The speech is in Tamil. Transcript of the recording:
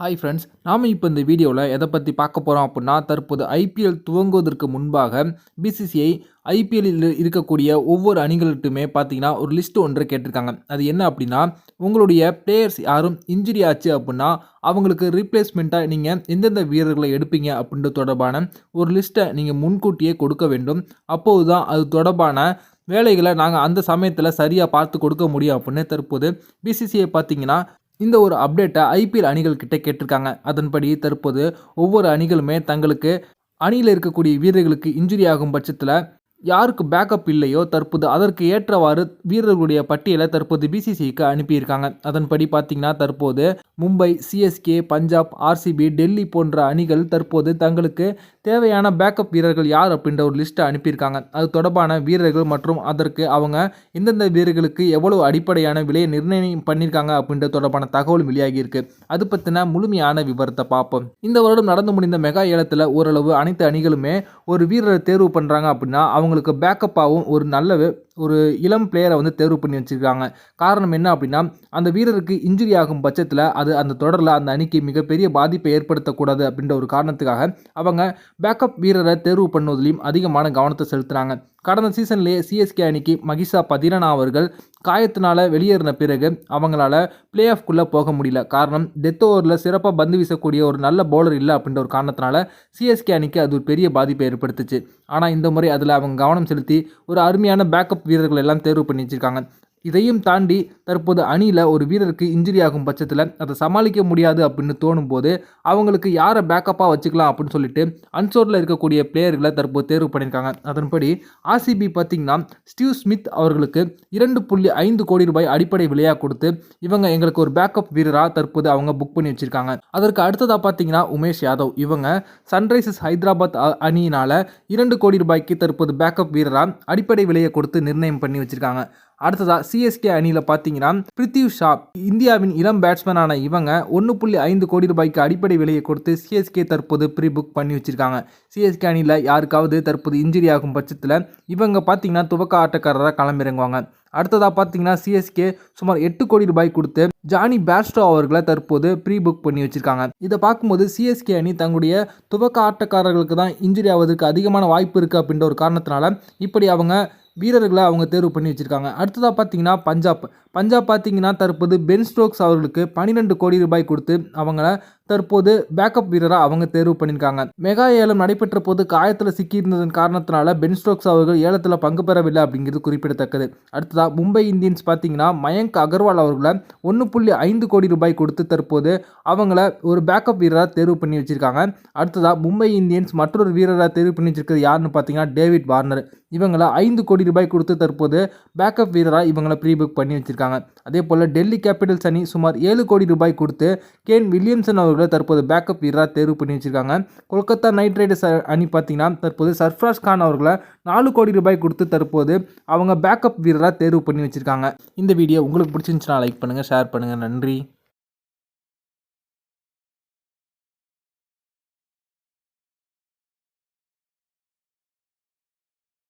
ஹாய் ஃப்ரெண்ட்ஸ் நாம் இப்போ இந்த வீடியோவில் எதை பற்றி பார்க்க போகிறோம் அப்படின்னா தற்போது ஐபிஎல் துவங்குவதற்கு முன்பாக பிசிசிஐ ஐபிஎல்லில் இருக்கக்கூடிய ஒவ்வொரு அணிகளுக்குமே பார்த்தீங்கன்னா ஒரு லிஸ்ட் ஒன்றை கேட்டிருக்காங்க. அது என்ன அப்படின்னா உங்களுடைய பிளேயர்ஸ் யாரும் இன்ஜுரி ஆச்சு அப்படின்னா அவங்களுக்கு ரீப்ளேஸ்மெண்ட்டாக நீங்கள் எந்தெந்த வீரர்களை எடுப்பீங்க அப்படின்ற தொடர்பான ஒரு லிஸ்ட்டை நீங்கள் முன்கூட்டியே கொடுக்க வேண்டும். அப்போது தான் அது தொடர்பான வேலைகளை நாங்கள் அந்த சமயத்தில் சரியாக பார்த்து கொடுக்க முடியும் அப்படின்னு தற்போது பிசிசிஐ பார்த்தீங்கன்னா இந்த ஒரு அப்டேட்டை ஐபிஎல் அணிகள் கிட்ட கேட்டிருக்காங்க. அதன்படி தற்போது ஒவ்வொரு அணிகளுமே தங்களுக்கு அணியில் இருக்கக்கூடிய வீரர்களுக்கு இன்ஜுரி ஆகும் பட்சத்தில் யாருக்கு பேக்கப் இல்லையோ தற்போது அதற்கு ஏற்றவாறு வீரர்களுடைய பட்டியலை தற்போது பிசிசிக்கு அனுப்பியிருக்காங்க. அதன்படி பார்த்தீங்கன்னா தற்போது மும்பை சிஎஸ்கே பஞ்சாப் ஆர்சிபி டெல்லி போன்ற அணிகள் தற்போது தங்களுக்கு தேவையான பேக்கப் வீரர்கள் யார் அப்படின்ற ஒரு லிஸ்ட்டை அனுப்பியிருக்காங்க. அது தொடர்பான வீரர்கள் மற்றும் அதற்கு அவங்க எந்தெந்த வீரர்களுக்கு எவ்வளவு அடிப்படையான விலையை நிர்ணயம் பண்ணியிருக்காங்க அப்படின்ற தொடர்பான தகவல் வெளியாகியிருக்கு அது பற்றின முழுமையான விவரத்தை பார்ப்போம். இந்த வருடம் நடந்து முடிந்த மெகா ஏலத்தில் ஓரளவு அனைத்து அணிகளுமே ஒரு வீரரை தேர்வு பண்ணுறாங்க அப்படின்னா அவங்களுக்கு பேக்கப்பாகவும் ஒரு நல்ல ஒரு இளம் பிளேயரை வந்து தேர்வு பண்ணி வச்சுருக்காங்க. காரணம் என்ன அப்படின்னா அந்த வீரருக்கு இன்ஜுரி ஆகும் பட்சத்தில் அது அந்த தொடரில் அந்த அணிக்கு மிகப்பெரிய பாதிப்பை ஏற்படுத்தக்கூடாது அப்படின்ற ஒரு காரணத்துக்காக அவங்க பேக்கப் வீரரை தேர்வு பண்ணுவதிலையும் அதிகமான கவனத்தை செலுத்துகிறாங்க கடந்த சீசன்லேயே சிஎஸ்கே அணிக்கு மகிஷா பதிரனா அவர்கள் காயத்தினால் வெளியேறின பிறகு அவங்களால பிளே ஆஃப்குள்ளே போக முடியல. காரணம் டெத் ஓவரில் சிறப்பாக பந்து வீசக்கூடிய ஒரு நல்ல பவுலர் இல்லை அப்படின்ற ஒரு காரணத்தினால சிஎஸ்கே அணிக்கு அது ஒரு பெரிய பாதிப்பை ஏற்படுத்துச்சு. ஆனால் இந்த முறை அதில் அவங்க கவனம் செலுத்தி ஒரு அருமையான பேக்கப் வீரர்கள் எல்லாம் தேர்வு பண்ணி வச்சுருக்காங்க. இதையும் தாண்டி தற்போது அணியில் ஒரு வீரருக்கு இன்ஜுரி ஆகும் பட்சத்தில் அதை சமாளிக்க முடியாது அப்படின்னு தோணும் போது அவங்களுக்கு யாரை பேக்கப்பாக வச்சுக்கலாம் அப்படின்னு சொல்லிட்டு அன்சோரில் இருக்கக்கூடிய பிளேயர்களை தற்போது தேர்வு பண்ணியிருக்காங்க. அதன்படி ஆர்சிபி பார்த்திங்கன்னா ஸ்டீவ் ஸ்மித் அவர்களுக்கு இரண்டு புள்ளி ஐந்து கோடி ரூபாய் அடிப்படை விலையாக கொடுத்து இவங்க எங்களுக்கு ஒரு பேக்கப் வீரராக தற்போது அவங்க புக் பண்ணி வச்சுருக்காங்க. அதற்கு அடுத்ததாக பார்த்தீங்கன்னா உமேஷ் யாதவ். இவங்க சன்ரைசர்ஸ் ஹைதராபாத் அணியினால் இரண்டு கோடி ரூபாய்க்கு தற்போது பேக்கப் வீரராக அடிப்படை விலையை கொடுத்து நிர்ணயம் பண்ணி வச்சுருக்காங்க. அடுத்ததாக சிஎஸ்கே அணியில் பார்த்தீங்கன்னா பிரித்திவ் ஷா இந்தியாவின் இளம் பேட்ஸ்மேனான இவங்க ஒன்று புள்ளி ஐந்து கோடி ரூபாய்க்கு அடிப்படை விலையை கொடுத்து சிஎஸ்கே தற்போது ப்ரீ புக் பண்ணி வச்சுருக்காங்க. சிஎஸ்கே அணியில் யாருக்காவது தற்போது இன்ஜுரி ஆகும் பட்சத்தில் இவங்க பார்த்தீங்கன்னா துவக்க ஆட்டக்காரராக களமிறங்குவாங்க. அடுத்ததாக பார்த்தீங்கன்னா சிஎஸ்கே சுமார் எட்டு கோடி ரூபாய் கொடுத்து ஜானி பேஸ்டோ அவர்களை தற்போது ப்ரீ புக் பண்ணி வச்சிருக்காங்க. இதை பார்க்கும்போது சிஎஸ்கே அணி தங்களுடைய துவக்க ஆட்டக்காரர்களுக்கு தான் இன்ஜுரி ஆவதற்கு அதிகமான வாய்ப்பு இருக்குது அப்படின்ற ஒரு காரணத்தினால இப்படி அவங்க வீரர்களை அவங்க தேர்வு பண்ணி வச்சுருக்காங்க. அடுத்ததாக பார்த்தீங்கன்னா பஞ்சாப். பஞ்சாப் பார்த்தீங்கன்னா தற்போது பென் ஸ்டோக்ஸ் அவர்களுக்கு பன்னிரெண்டு கோடி ரூபாய் கொடுத்து அவங்கள தற்போது பேக்கப் வீரராக அவங்க தேர்வு பண்ணியிருக்காங்க. மெகா ஏலம் நடைபெற்ற போது காயத்தில் சிக்கியிருந்ததன் காரணத்தினால பென் ஸ்டோக்ஸ் அவர்கள் ஏலத்தில் பங்கு பெறவில்லை அப்படிங்கிறது குறிப்பிடத்தக்கது. அடுத்ததாக மும்பை இந்தியன்ஸ் பார்த்தீங்கன்னா மயங்க் அகர்வால் அவர்களை ஒன்று புள்ளி ஐந்து கோடி ரூபாய் கொடுத்து தற்போது அவங்கள ஒரு பேக்கப் வீரராக தேர்வு பண்ணி வச்சுருக்காங்க. அடுத்ததாக மும்பை இந்தியன்ஸ் மற்றொரு வீரராக தேர்வு பண்ணி வச்சிருக்கிறது யாருன்னு பார்த்தீங்கன்னா டேவிட் வார்னர். இவங்களை ஐந்து கோடி ரூபாய் கொடுத்து தற்போது பேக்கப் வீரராக இவங்களை ப்ரீ புக் பண்ணி வச்சுருக்காங்க. அதே போல் டெல்லி கேபிட்டல்ஸ் அணி சுமார் ஏழு கோடி ரூபாய் கொடுத்து கேன் வில்லியம்சன் அவர்கள் தற்போது பேக்கப் வீரராக தேர்வு பண்ணி வச்சிருக்காங்க. கொல்கத்தா நைட் ரைடர்ஸ் அணி பார்த்தீங்கன்னா தற்போது சர்ஃப்ராஸ் கான் அவர்களை நாலு கோடி ரூபாய் கொடுத்து தற்போது அவங்க பேக்கப் வீரராக தேர்வு பண்ணி வச்சுருக்காங்க. இந்த வீடியோ உங்களுக்கு பிடிச்சிருந்துச்சுன்னா லைக் பண்ணுங்கள் ஷேர் பண்ணுங்கள் நன்றி.